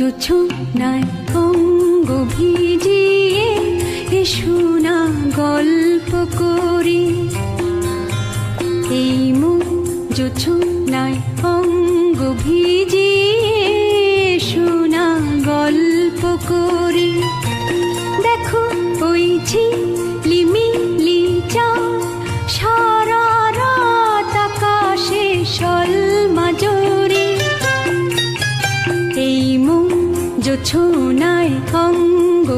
জোছু নাই অঙ্গ ভিজিয়ে, এসু না গল্প করি। এই মুখ জোছু নাই অঙ্গ ভিজিয়ে, এসু না গল্প করি। দেখো ওই ঝি ছোনায় অঙ্গ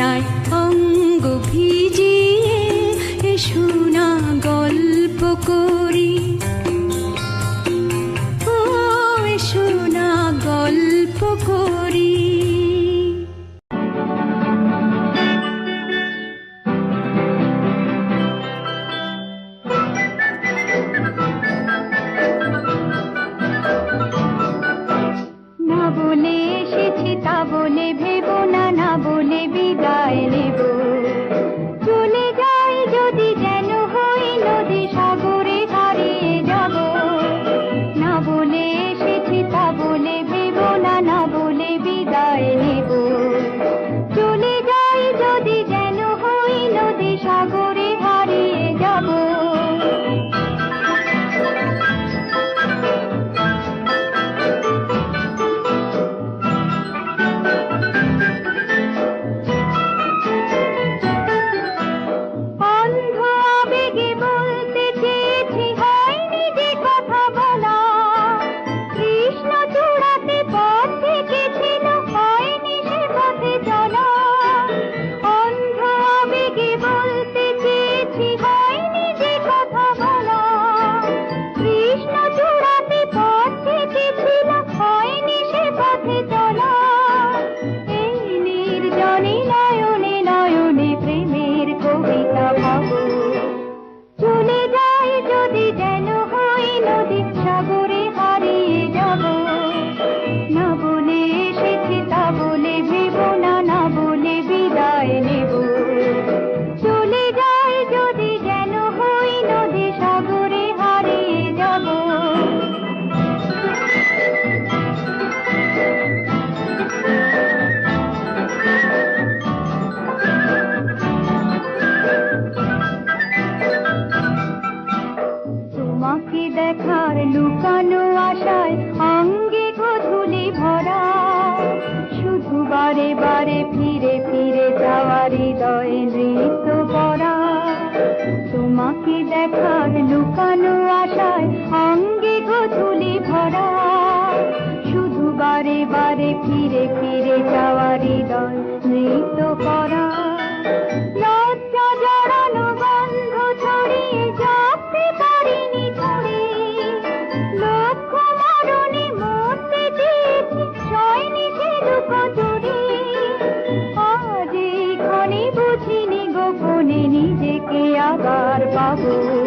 নাই অঙ্গ ভিজিয়ে এসো না গল্প করি। দেখার লুকানো আশায় অঙ্গে গোধুলি ভরা। শুধু বারে বারে ফিরে ফিরে যাওয়ারি দল নৃত্য করা I got agar babu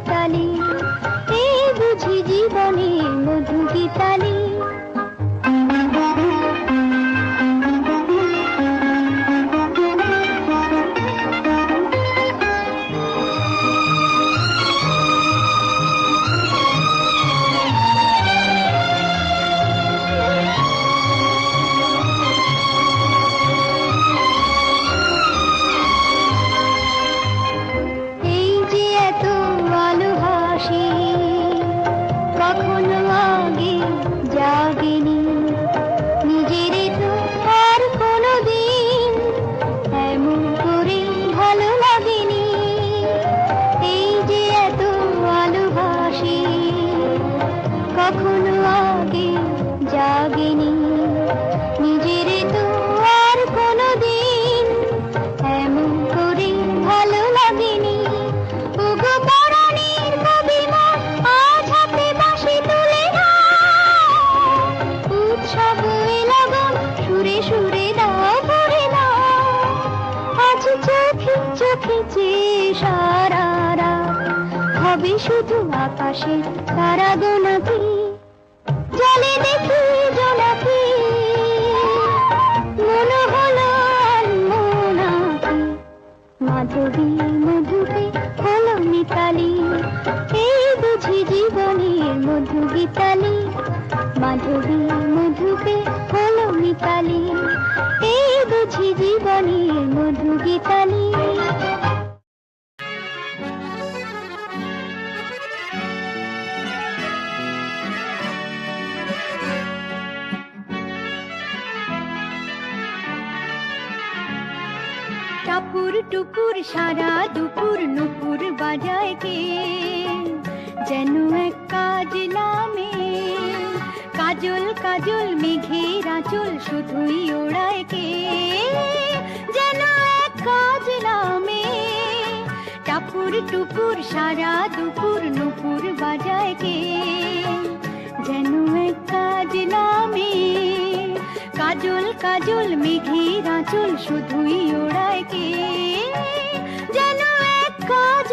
Mitali এই বুঝি জীবনে মধু গীতালি যে সারা হবে শুধু আকাশে তারা গোনাকি জলে দেখি জোনাকি মনে হলো আনমনাকি মাধবী মধুকে হলো মিতালি। এই বুঝি জীবনের মধু গীতালি। মাধবী মধুকে হলো মিতালি। বুঝি জীবনের মধু গীতালি টাপুর টুপুর সারা দুপুর নুপুর বাজায় কে? যেন এক কাজ নামে কাজল কাজল মেঘের আঁচল শুধুই ওড়ায় কে? যেন এক কাজ নামে। টাপুর টুপুর, সারা দুপুর নুপুর বাজায় কে? যেন এক কাজ নামে। কাজল কাজল মেঘের আঁচল শুধুই ওড়ায় কে? যেন এক কাজ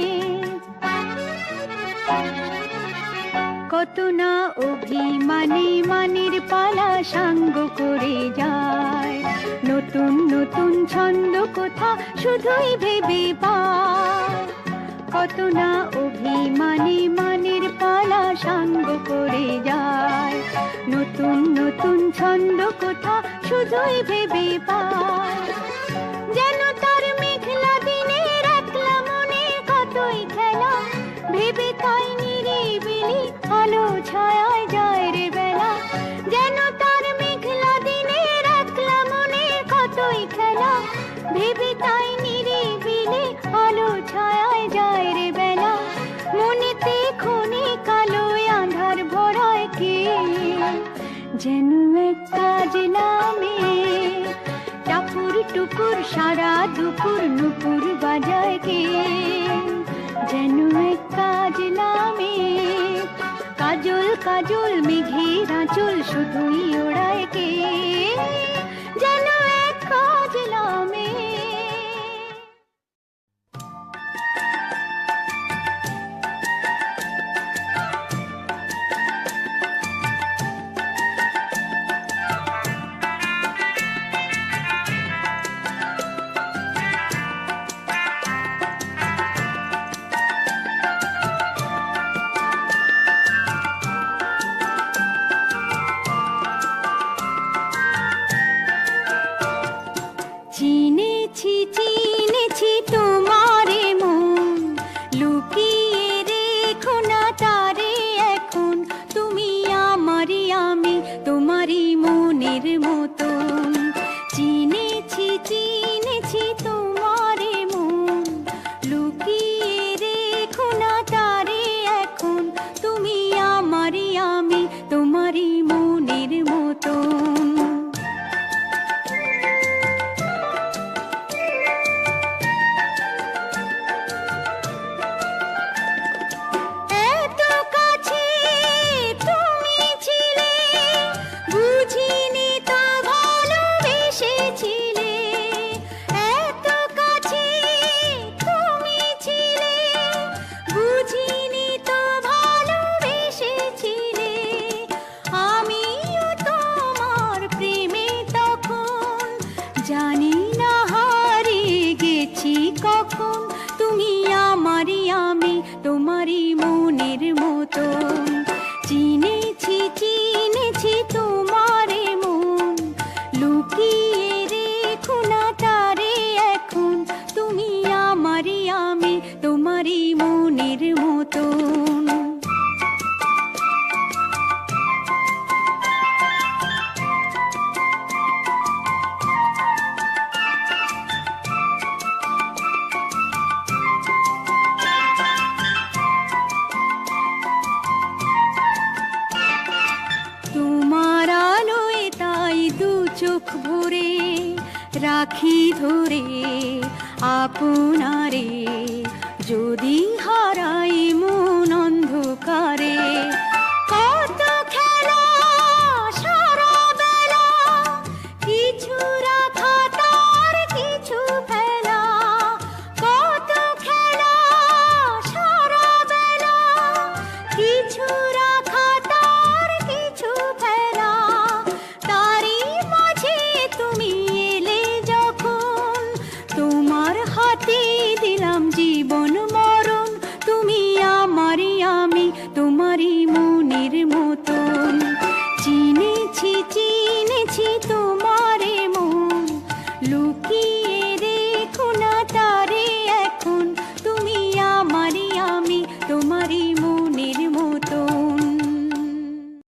কত না অভিমানে মানের পালা সাঙ্গ করে যায়। নতুন নতুন ছন্দ কোথা শুধুই ভেবে পায়। কত না অভিমানে মানের পালা সাঙ্গ করে যায়। নতুন নতুন ছন্দ কোথা শুধুই ভেবে পায়। আলো ছায়ায় যায় রে বেলা, যেন তার মেঘলা দিনের একলা মনে কতই খেলা। ভেবে তাই নিরিবিলি আলো ছায়ায় যায় রে বেলা, মনেতে খনি কালো আধার ভরায় কে? যেন এক কাজ নামে টাপুর টুপুর, সারা দুপুর নুপুর বাজায় কে? যেন এক কাজল কাজল মেঘের আঁচল শুধুই ওড়ায় কে